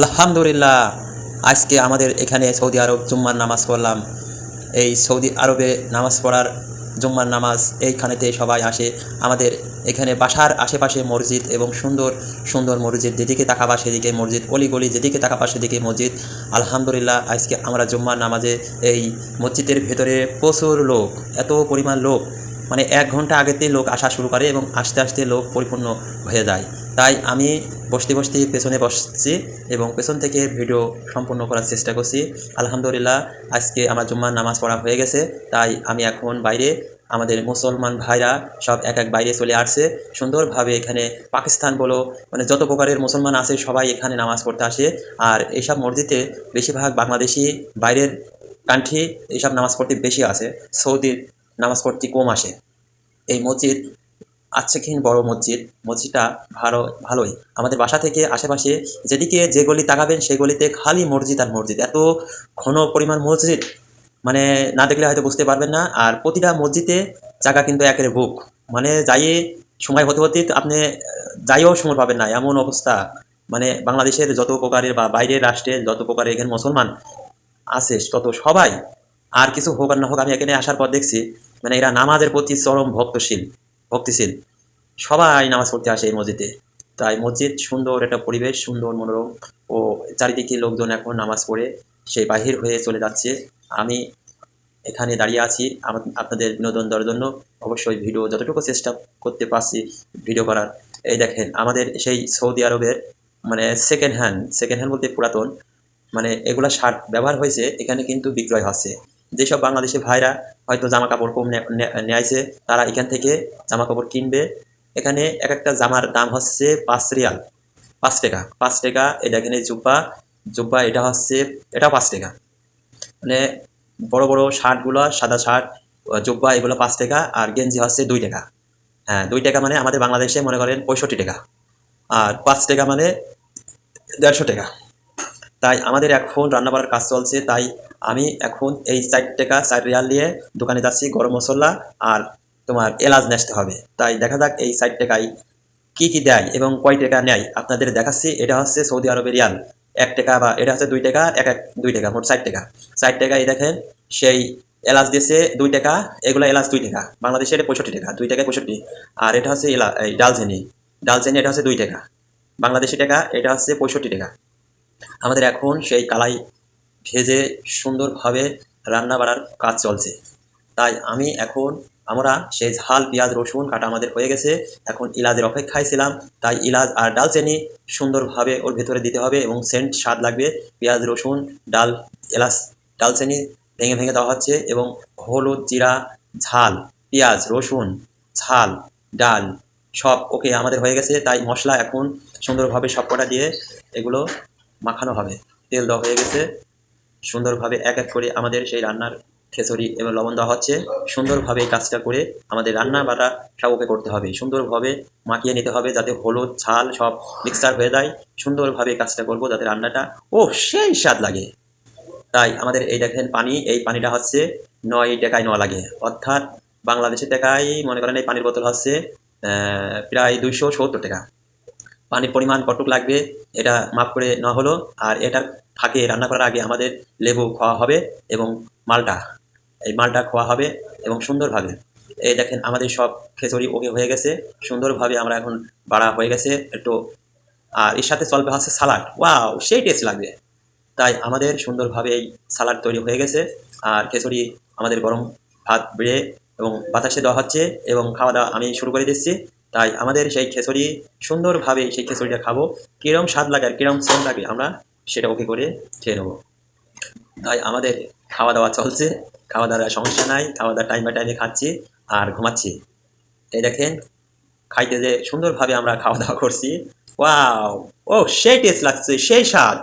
আলহামদুলিল্লাহ, আজকে আমাদের এখানে সৌদি আরব জুম্মার নামাজ পড়লাম। এই সৌদি আরবে নামাজ পড়ার জুম্মার নামাজ এইখানেতে সবাই আসে। আমাদের এখানে বাসার আশেপাশে মসজিদ এবং সুন্দর সুন্দর মসজিদ। যেদিকে তাকাবা সেদিকে মসজিদ অলি গলি যেদিকে তাকাবা সেদিকে মসজিদ। আলহামদুলিল্লাহ, আজকে আমরা জুম্মার নামাজে এই মসজিদের ভেতরে প্রচুর লোক, এত পরিমাণ লোক। মানে এক ঘণ্টা আগেতেই লোক আসা শুরু করে এবং আস্তে আস্তে লোক পরিপূর্ণ হয়ে যায়। তাই আমি বসতে বসতে পেছনে বসছি এবং পেছন থেকে ভিডিও সম্পূর্ণ করার চেষ্টা করছি। আলহামদুলিল্লাহ, আজকে আমার জুম্মার নামাজ পড়া হয়ে গেছে। তাই আমি এখন বাইরে, আমাদের মুসলমান ভাইরা সব এক এক বাইরে চলে আসছে। সুন্দরভাবে এখানে পাকিস্তান বলো মানে যত প্রকারের মুসলমান আছে সবাই এখানে নামাজ পড়তে আসে। আর এইসব মসজিদে বেশিরভাগ বাংলাদেশি বাইরের কান্ট্রি এইসব নামাজ পড়তে বেশি আছে সৌদির নামাজ পড়তে কম আসে। এই মসজিদ আচ্ছেখিন বড় মসজিদ, মসজিদটা ভালো, ভালোই। আমাদের বাসা থেকে আশেপাশে যেদিকে যে গলি তাকাবেন, সেই গলিতে খালি মসজিদ আর মসজিদ। এত ঘন পরিমাণ মসজিদ মানে না দেখলে হয়তো বুঝতে পারবেন না। আর প্রতিটা মসজিদে জায়গা কিন্তু একের বুক। মানে যাইয়ে সময় হতে হতে আপনি যাইও সময় পাবেন না। এমন অবস্থা। মানে বাংলাদেশের যত প্রকারের বা বাইরের রাষ্ট্রের যত প্রকারের এখানে মুসলমান আছে, তত সবাই। আর কিছু হোক আর না হোক আমি এখানে আসার পর দেখছি মানে এরা নামাজের প্রতি চরম ভক্তশীল, ভক্তিশীল। সবাই নামাজ পড়তে আসে এই মসজিদে। তাই মসজিদ সুন্দর একটা পরিবেশ, সুন্দর মনোরম ও চারিদিকে লোকজন এখন নামাজ পড়ে সেই বাহির হয়ে চলে যাচ্ছে। আমি এখানে দাঁড়িয়ে আছি আপনাদের বিনোদন দেওয়ার জন্য। অবশ্যই ভিডিও যতটুকু চেষ্টা করতে পারছি ভিডিও করার। এই দেখেন, আমাদের সেই সৌদি আরবের মানে সেকেন্ড হ্যান্ড সেকেন্ড হ্যান্ড বলতে পুরাতন মানে এগুলা শার্ট ব্যবহার হয়েছে, এখানে কিন্তু বিক্রয় হচ্ছে। যেসব বাংলাদেশি ভাইরা হয়তো জামা কাপড় কম নে- নে- নেয়াইছে, তারা এখান থেকে জামা কাপড় কিনবে। এখানে এক একটা জামার দাম হচ্ছে পাঁচ রিয়াল, পাঁচ টাকা। পাঁচ টাকা, এটা এখানে জুব্বা জুব্বা এটা হচ্ছে এটা পাঁচ টাকা। মানে বড় বড় শার্টগুলো, সাদা শার্ট, জুব্বা এগুলো পাঁচ টাকা আর গেঞ্জি হচ্ছে দুই টাকা। হ্যাঁ দুই টাকা মানে আমাদের বাংলাদেশে মনে করেন পঁয়ষট্টি টাকা। আর পাঁচ টাকা মানে দেড়শো টাকা। তাই আমাদের এখন রান্না করার কাজ চলছে, তাই আমি এখন এই চার টাকা, চার রিয়াল নিয়ে দোকানে যাচ্ছি গরম মশলা আর তোমার এলাচ নেসতে হবে। তাই দেখা যাক এই চার টাকায় কি কি দেয় এবং কয় টাকা নেয়। আপনাদের দেখাচ্ছি, এটা হচ্ছে সৌদি আরবের রিয়াল। এক টাকা বা এটা হচ্ছে দুই টাকা, এক এক দুই টাকা, মোট ষাট টাকা। ষাট টাকা এই দেখেন, সেই এলাচ দিয়েছে দুই টাকা, এগুলো এলাচ দুই টাকা। বাংলাদেশে এটা পঁয়ষট্টি টাকা, দুই টাকা পঁয়ষট্টি। আর এটা হচ্ছে এলা এই ডালচিনি। ডালচিনি, এটা হচ্ছে দুই টাকা। বাংলাদেশি টাকা, এটা হচ্ছে পঁয়ষট্টি টাকা। আমাদের এখন সেই কালাই ভেজে সুন্দরভাবে রান্না বাড়ার কাজ চলছে। তাই আমি এখন, আমরা সেই ঝাল, পেঁয়াজ, রসুন কাটা আমাদের হয়ে গেছে। এখন ইলাজের অপেক্ষায় ছিলাম। তাই ইলাজ আর ডালচিনি সুন্দরভাবে ওর ভেতরে দিতে হবে এবং সেন্ট স্বাদ লাগবে। পেঁয়াজ, রসুন, ডাল, এলাচ ডালচিনি ভেঙে ভেঙে দেওয়া হচ্ছে এবং হলুদ, জিরা, ঝাল, পেঁয়াজ, রসুন, ঝাল, ডাল সব ওকে আমাদের হয়ে গেছে। তাই মশলা এখন সুন্দরভাবে সব কটা দিয়ে এগুলো মাখানো হবে। তেল দেওয়া হয়ে গেছে। সুন্দরভাবে এক এক করে আমাদের সেই রান্নার খেসরি এবং লবণ দেওয়া হচ্ছে। সুন্দরভাবে এই কাজটা করে আমাদের রান্না বাটা সব ওকে করতে হবে। সুন্দরভাবে মাখিয়ে নিতে হবে যাতে হলুদ, ঝাল সব মিক্সার হয়ে যায়। সুন্দরভাবে এই কাজটা করব যাতে রান্নাটা ও সেই স্বাদ লাগে। তাই আমাদের এই দেখেন পানি, এই পানিটা হচ্ছে নয় টাকায় নেওয়া লাগে। অর্থাৎ বাংলাদেশের টাকায় মনে করেন এই পানির বোতল হচ্ছে প্রায় দুইশো সত্তর টাকা। পানির পরিমাণ কতটুকু লাগবে, এটা মাপ করে নেওয়া হলো। আর এটার ফাঁকে রান্না করার আগে আমাদের লেবু খাওয়া হবে এবং মালটা, এই মালটা খাওয়া হবে এবং সুন্দরভাবে, এই দেখেন আমাদের সব খেচড়ি ওকে হয়ে গেছে। সুন্দরভাবে আমরা এখন বাড়া হয়ে গেছে একটু। আর এর সাথে চলবে হচ্ছে সালাড। ওয়াও, সেই টেস্ট লাগবে। তাই আমাদের সুন্দরভাবে এই সালাড তৈরি হয়ে গেছে। আর খেচড়ি আমাদের গরম ভাত বেড়ে এবং বাতাসে দেওয়া হচ্ছে এবং খাওয়া দাওয়া আমি শুরু করে দিচ্ছি। তাই আমাদের সেই খেচড়ি সুন্দরভাবে সেই খেচড়িটা খাব। কিরম স্বাদ লাগে আর কিরম সেন্ট লাগে আমরা সেটা ওকে করে খেয়ে নেব। তাই আমাদের খাওয়া দাওয়া চলছে। খাওয়া দাওয়ার সমস্যা নাই। খাওয়া দাওয়া টাইম বাই টাইমে খাচ্ছি আর ঘুমাচ্ছি। এই দেখেন, খাইতে যে সুন্দরভাবে আমরা খাওয়া দাওয়া করছি। ওয়াও! ও, সেই টেস্ট লাগছে, সেই স্বাদ।